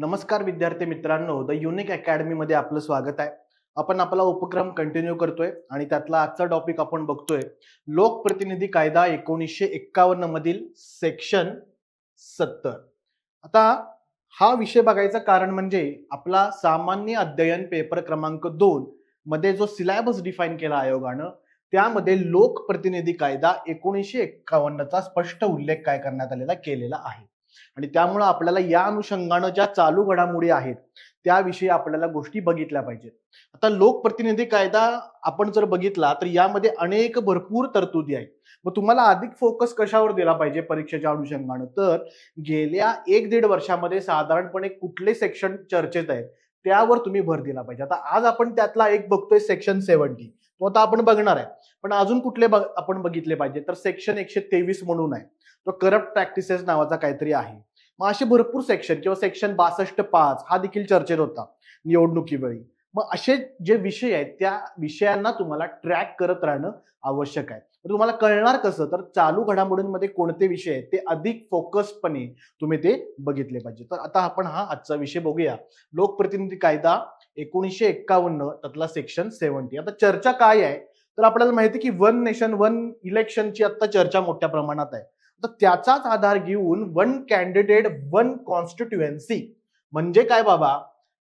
नमस्कार विद्यार्थी मित्रांनो द युनिक अकॅडमीमध्ये आपलं स्वागत आहे. आपण आपला उपक्रम कंटिन्यू करतोय आणि त्यातला आजचा टॉपिक आपण बघतोय. लोकप्रतिनिधी कायदा एकोणीसशे एक्कावन्न मधील सेक्शन सत्तर. आता हा विषय बघायचं कारण म्हणजे आपला सामान्य अध्ययन पेपर क्रमांक दोन मध्ये जो सिलॅबस डिफाईन केला आयोगानं त्यामध्ये लोकप्रतिनिधी कायदा एकोणीसशे एक्कावन्नचा स्पष्ट उल्लेख काय करण्यात आलेला केलेला आहे. आणि त्यामुळं आपल्याला या अनुषंगानं ज्या चालू घडामोडी आहेत त्याविषयी आपल्याला गोष्टी बघितल्या पाहिजेत. आता लोकप्रतिनिधी कायदा आपण जर बघितला तर यामध्ये अनेक भरपूर तरतुदी आहेत. मग तुम्हाला अधिक फोकस कशावर दिला पाहिजे परीक्षेच्या अनुषंगानं? तर गेल्या एक दीड वर्षामध्ये साधारणपणे कुठले सेक्शन चर्चेत आहेत? त्यावर तुम्ही भर दिला पाहिजे. आता आज आपण त्यातला एक बघतोय सेक्शन सेव्हन्टी तो आता आपण बघणार आहे. पण अजून कुठले बघ- आपण बघितले पाहिजे. तर सेक्शन एकशे तेवीस म्हणून आहे. तो करप्ट प्रॅक्टिसेस नावाचा काहीतरी आहे. मग असे भरपूर सेक्शन किंवा सेक्शन बासष्ट पाच हा देखील चर्चेत होता. निवडणुकीवेळी. मग असे जे विषय आहेत त्या विषयांना तुम्हाला ट्रॅक करत राहणं आवश्यक आहे. तर तुम्हाला कळणार कसं? तर चालू घडामोडींमध्ये कोणते विषय आहेत ते अधिक फोकसपणे तुम्ही ते बघितले पाहिजे. तर आता आपण हा आजचा विषय बघूया. लोकप्रतिनिधी कायदा एकोणीसशे एक्कावन्न त्यातला सेक्शन सेव्हन्टी आता चर्चा काय आहे? तर आपल्याला माहिती आहे की वन नेशन वन इलेक्शनची आता चर्चा मोठ्या प्रमाणात आहे. तर त्याचाच आधार घेऊन वन कॅन्डिडेट वन कॉन्स्टिट्युएन्सी म्हणजे काय बाबा?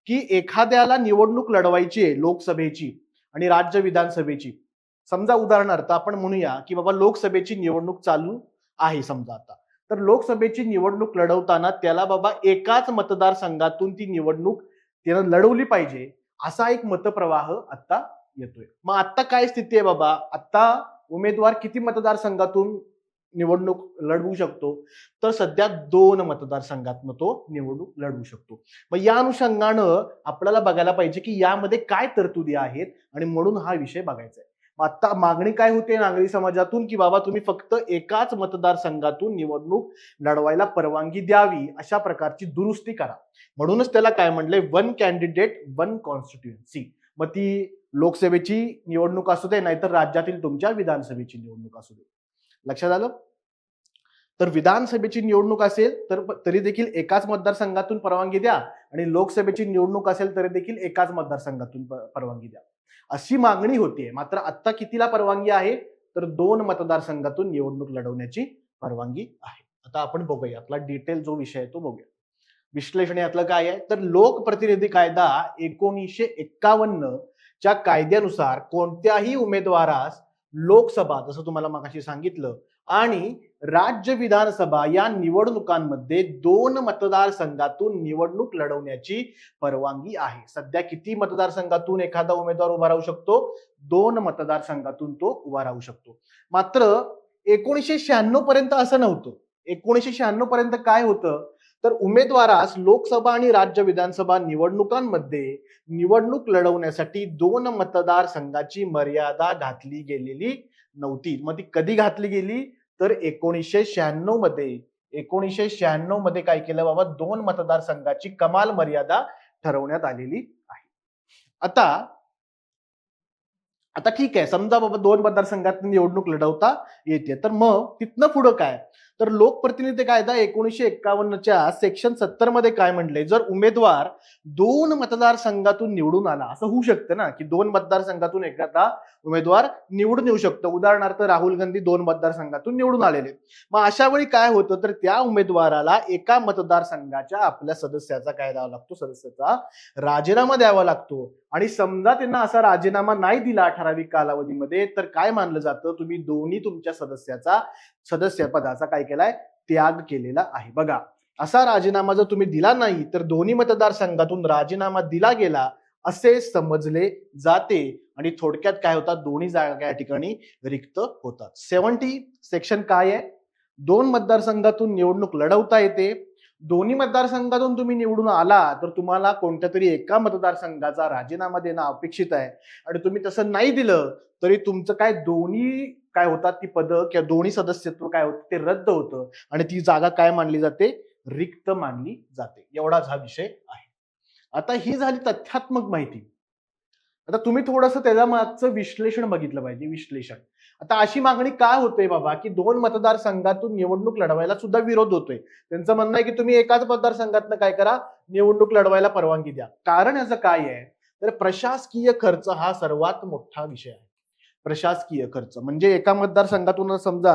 की एखाद्याला निवडणूक लढवायची आहे लोकसभेची आणि राज्य विधानसभेची. समजा उदाहरणार्थ आपण म्हणूया की बाबा लोकसभेची निवडणूक चालू आहे समजा आता. तर लोकसभेची निवडणूक लढवताना त्याला बाबा एकाच मतदारसंघातून ती निवडणूक त्यानं लढवली पाहिजे असा एक मतप्रवाह आता येतोय. मग आता काय स्थिती आहे बाबा? आता उमेदवार किती मतदारसंघातून निवडणूक लढवू शकतो. तर सध्या दोन मतदारसंघातनं तो निवडणूक लढवू शकतो. मग या अनुषंगानं आपल्याला बघायला पाहिजे की यामध्ये काय तरतुदी आहेत आणि म्हणून हा विषय बघायचा आहे. आता मागणी काय होते नागरी समाजातून की बाबा तुम्ही फक्त एकाच मतदारसंघातून निवडणूक लढवायला परवानगी द्यावी अशा प्रकारची दुरुस्ती करा. म्हणूनच त्याला काय म्हणलंय? वन कॅन्डिडेट वन कॉन्स्टिट्युएन्सी मग ती लोकसभेची निवडणूक असू दे नाहीतर राज्यातील तुमच्या विधानसभेची निवडणूक असू दे. लक्षात आलं? तर विधानसभेची निवडणूक असेल तर तरी देखील एकाच मतदारसंघातून परवानगी द्या आणि लोकसभेची निवडणूक असेल तरी देखील एकाच मतदारसंघातून परवानगी द्या. अशी मागणी होतीये. मात्र आता कितीला परवानगी आहे? तर दोन मतदारसंघातून निवडणूक लढवण्याची परवानगी आहे. आता आपण बघूया. आपला डिटेल जो विषय आहे तो बघूया. विश्लेषण यातलं काय आहे? तर लोकप्रतिनिधी कायदा एकोणीसशे एक्कावन्न च्या कायद्यानुसार कोणत्याही उमेदवारास लोकसभा जसं तुम्हाला मगाशी सांगितलं. आणि राज्य विधानसभा या निवडणुकांमध्ये दोन मतदारसंघातून निवडणूक लढवण्याची परवानगी आहे. सध्या किती मतदारसंघातून एखादा उमेदवार उभा राहू शकतो? दोन मतदारसंघातून तो उभा राहू शकतो. मात्र एकोणीसशे शहाण्णव पर्यंत असं नव्हतं. एकोणीसशे शहाण्णव पर्यंत काय होतं? तर उमेदवारास लोकसभा आणि राज्य विधानसभा निवडणुकांमध्ये निवडणूक लढवण्यासाठी दोन मतदारसंघाची मर्यादा घातली गेलेली नव्हती. मग ती कधी घातली गेली? तर एकोणीसशे शहाण्णवमध्ये. एकोणीसशे शहाण्णवमध्ये काय केलं बाबा? दोन मतदारसंघाची कमाल मर्यादा ठरवण्यात आलेली आहे. आता आता ठीक आहे. समजा बाबा दोन मतदारसंघात निवडणूक लढवता येते. तर मग तिथनं पुढं काय? तर लोकप्रतिनिधी कायदा एकोणीसशे एक्कावन्नच्या सेक्शन सत्तरमध्ये काय म्हणलंय जर उमेदवार दोन मतदारसंघातून निवडून आला असं होऊ शकतं ना की दोन मतदारसंघातून एखादा उमेदवार निवडून येऊ शकतो. उदाहरणार्थ राहुल गांधी दोन मतदारसंघातून निवडून आलेले. मग अशा वेळी काय होतं? तर त्या उमेदवाराला एका मतदारसंघाच्या आपल्या सदस्याचा काय द्यावा लागतो सदस्याचा राजीनामा द्यावा लागतो. आणि समजा त्यांना असा राजीनामा नाही दिला ठराविक कालावधीमध्ये तर काय मानलं जातं? तुम्ही दोन्ही तुमच्या सदस्याचा सदस्य पदाचा काय केलाय त्याग केलेला आहे. बघा असा राजीनामा जर तुम्ही दिला नाही तर दोन्ही मतदारसंघातून राजीनामा दिला गेला असे समजले जाते. आणि थोडक्यात काय होतात? दोन्ही जागा या ठिकाणी रिक्त होतात. सेव्हन्टी सेक्शन काय आहे? दोन मतदारसंघातून निवडणूक लढवता येते. दोन्ही मतदारसंघातून तुम्ही निवडून आला तर तुम्हाला कोणत्या तरी एका मतदारसंघाचा राजीनामा देणं अपेक्षित आहे. आणि तुम्ही तसं नाही दिलं तरी तुमचं काय दोन्ही काय होतात ती पदं किंवा दोन्ही सदस्यत्व काय होतं ते रद्द होतं आणि ती जागा काय मानली जाते? रिक्त मानली जाते. एवढाच हा विषय आहे. आता ही झाली तथ्यात्मक माहिती. आता तुम्ही थोडंसं त्याच्या मागचं विश्लेषण बघितलं पाहिजे विश्लेषण. आता अशी मागणी का होते बाबा की दोन मतदारसंघातून निवडणूक लढवायला सुद्धा विरोध होतोय. त्यांचं म्हणणं आहे की तुम्ही एकाच मतदारसंघातनं काय करा निवडणूक लढवायला परवानगी द्या. कारण याचं काय आहे? तर प्रशासकीय खर्च हा सर्वात मोठा विषय आहे. प्रशासकीय खर्च. म्हणजे एका मतदारसंघातून समजा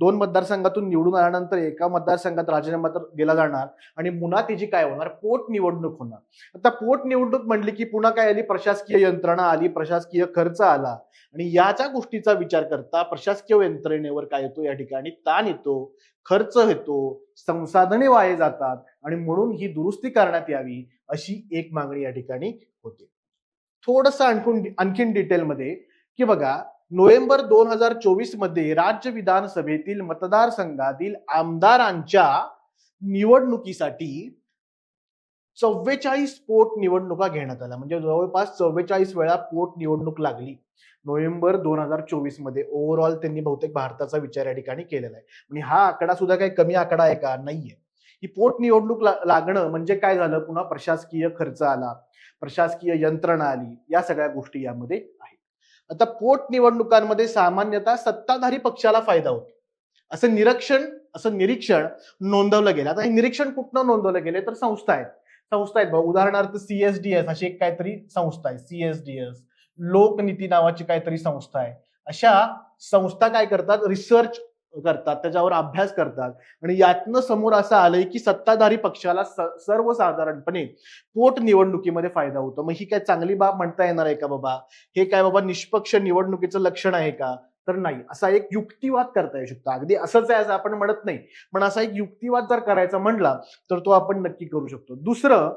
दोन मतदारसंघातून निवडून आल्यानंतर एका मतदारसंघात राजीनामा तर दिला जाणार आणि पुन्हा तिची काय होणार? पोटनिवडणूक होणार. आता पोट निवडणूक म्हणली की पुन्हा काय आली? प्रशासकीय यंत्रणा आली प्रशासकीय खर्च आला. आणि याच्या गोष्टीचा विचार करता प्रशासकीय यंत्रणेवर काय येतो? या ठिकाणी ताण येतो खर्च येतो संसाधने वाये जातात आणि म्हणून ही दुरुस्ती करण्यात यावी अशी एक मागणी या ठिकाणी होते. थोडस आणखून आणखीन डिटेलमध्ये की बघा नोव्हेंबर दोन हजार चोवीसमध्ये राज्य विधानसभेतील मतदारसंघातील आमदारांच्या निवडणुकीसाठी चव्वेचाळीस पोट निवडणुका घेण्यात आल्या. म्हणजे जवळपास चव्वेचाळीस वेळा पोट निवडणूक लागली नोव्हेंबर दोन हजार चोवीसमध्ये. ओव्हरऑल त्यांनी बहुतेक भारताचा विचार या ठिकाणी केलेला आहे. आणि हा आकडा सुद्धा काही कमी आकडा आहे का? नाहीये. ही पोट निवडणूक लागणं म्हणजे काय झालं? पुन्हा प्रशासकीय खर्च आला प्रशासकीय यंत्रणा आली या सगळ्या गोष्टी यामध्ये आता पोटनिवडणुकांमध्ये सामान्यतः सत्ताधारी पक्षाला फायदा होतो. असं निरीक्षण असं निरीक्षण नोंदवलं गेलं. आता हे निरीक्षण कुठनं नोंदवलं गेले तर संस्था आहेत. संस्था आहेत. भाऊ उदाहरणार्थ सीएसडीएस अशी एक काहीतरी संस्था आहे. सीएसडीएस लोकनीती नावाची काहीतरी संस्था आहे. अशा संस्था काय करतात? रिसर्च करतात त्याच्यावर अभ्यास करतात. आणि यातनं समोर असं आलंय की सत्ताधारी पक्षाला सर्वसाधारणपणे पोट निवडणुकीमध्ये फायदा होतो. मग ही काय चांगली बाब म्हणता येणार आहे का बाबा? हे काय बाबा निष्पक्ष निवडणुकीचं लक्षण आहे का? तर नाही. असा एक युक्तिवाद करता येऊ शकतो. अगदी असंच आहे असं आपण म्हणत नाही. पण असा एक युक्तिवाद जर करायचा म्हणला तर तो आपण नक्की करू शकतो. दुसरं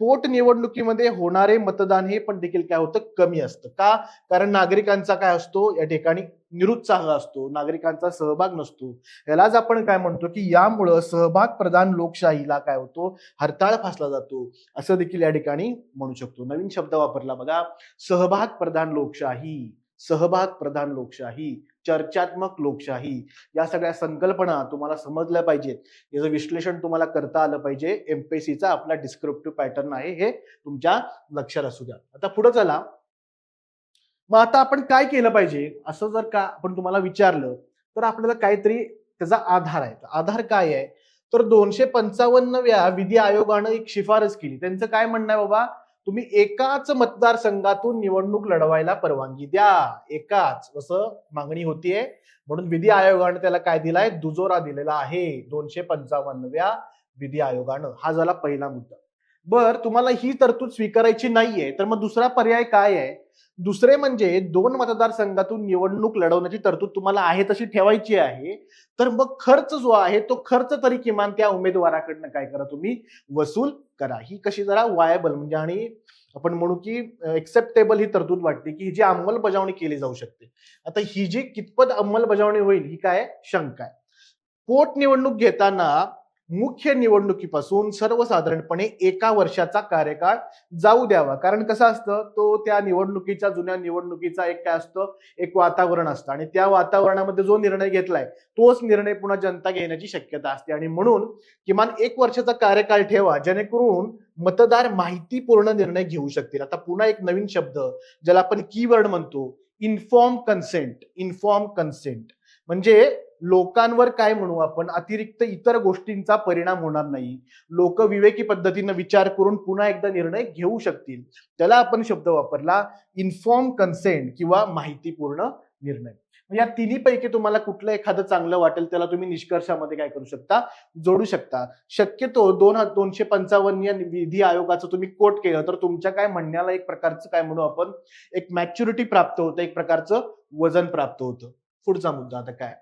पोटनिवडणुकीमध्ये होणारे मतदान हे पण देखील काय होतं? कमी असतं. का? कारण नागरिकांचा काय असतो? या ठिकाणी निरुत्साह असतो. नागरिकांचा सहभाग नसतो. यालाच आपण काय म्हणतो की यामुळं सहभाग प्रधान लोकशाहीला काय होतो? हरताळ फासला जातो. असं देखील या ठिकाणी म्हणू शकतो. नवीन शब्द वापरला बघा. सहभाग प्रधान लोकशाही. सहभाग प्रधान लोकशाही. चर्चात्मक लोकशाही या सगळ्या संकल्पना तुम्हाला समजल्या पाहिजेत. याचं विश्लेषण तुम्हाला करता आलं पाहिजे. एमपीएससीचा आपला डिस्क्रिप्टिव्ह पॅटर्न आहे हे तुमच्या लक्षात असू द्या. आता पुढे चला. मग आता आपण काय केलं पाहिजे? असं जर का आपण तुम्हाला विचारलं तर आपल्याला काहीतरी त्याचा आधार आहे. आधार काय आहे? तर दोनशे पंचावन्नव्या विधी आयोगानं एक शिफारस केली. त्यांचं काय म्हणणं आहे बाबा? तुम्ही एकाच मतदारसंघातून निवडणूक लढवायला परवानगी द्या. एकाच. असं मागणी होतीये. म्हणून विधी आयोगानं त्याला काय दिलाय? दुजोरा दिलेला आहे. दोनशे पंचावन्नव्या विधी आयोगानं. हा झाला पहिला मुद्दा. बर तुम्हाला ही तरतूद स्वीकारायची नाहीये तर मग दुसरा पर्याय काय आहे? दुसरे म्हणजे दोन मतदारसंघातून निवडणूक लढवण्याची तरतूद तुम्हाला आहे तशी ठेवायची आहे तर मग खर्च जो आहे तो खर्च तरी किमान त्या उमेदवाराकडनं काय करा तुम्ही? वसूल करा. ही कशी जरा वायबल म्हणजे आणि आपण म्हणू की एक्सेप्टेबल ही तरतूद वाटते की ही जी अंमलबजावणी केली जाऊ शकते. आता ही जी कितपत अंमलबजावणी होईल ही काय? शंका आहे. पोट निवडणूक घेताना मुख्य निवडणुकीपासून सर्वसाधारणपणे एका वर्षाचा कार्यकाळ जाऊ द्यावा. कारण कसं असतं? तो त्या निवडणुकीच्या जुन्या निवडणुकीचा एक काय असतं? एक वातावरण असतं. आणि त्या वातावरणामध्ये जो निर्णय घेतलाय तोच निर्णय पुन्हा जनता घेण्याची शक्यता असते. आणि म्हणून किमान एक वर्षाचा कार्यकाळ ठेवा जेणेकरून मतदार माहितीपूर्ण निर्णय घेऊ शकतील. आता पुन्हा एक नवीन शब्द ज्याला आपण कीवर्ड म्हणतो. इन्फॉर्म कन्सेंट इन्फॉर्म कन्सेंट म्हणजे लोकांवर काय म्हणू आपण? अतिरिक्त इतर गोष्टींचा परिणाम होणार नाही. लोक विवेकी पद्धतीनं विचार करून पुन्हा एकदा निर्णय घेऊ शकतील. त्याला आपण शब्द वापरला इन्फॉर्म कन्सेंट किंवा माहितीपूर्ण निर्णय. या तिन्ही पैकी तुम्हाला कुठलं एखादं चांगलं वाटेल त्याला तुम्ही निष्कर्षामध्ये काय करू शकता? जोडू शकता. शक्यतो दोन दोनशे पंचावन्न या विधी आयोगाचं तुम्ही कोट केलं तर तुमच्या काय म्हणण्याला एक प्रकारचं काय म्हणू आपण? एक मॅच्युरिटी प्राप्त होतं एक प्रकारचं वजन प्राप्त होतं. पुढचा मुद्दा आता काय?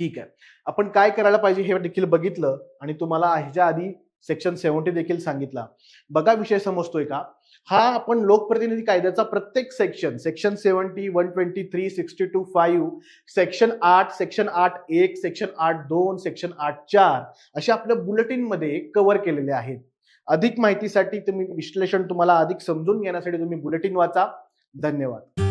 ठीक आहे. आपण काय करायला पाहिजे हे देखील बघितलं आणि तुम्हाला ह्याच्या आधी सेक्शन सेव्हन्टी देखील सांगितला. बघा विषय समजतोय का? हा आपण लोकप्रतिनिधी कायद्याचा प्रत्येक section section seventy one twenty three sixty two five section आठ सेक्शन आठ एक सेक्शन आठ दोन सेक्शन आठ चार असे आपल्या बुलेटिनमध्ये कव्हर केलेले आहेत. अधिक माहितीसाठी तुम्ही विश्लेषण तुम्हाला अधिक समजून घेण्यासाठी तुम्ही बुलेटिन वाचा. धन्यवाद.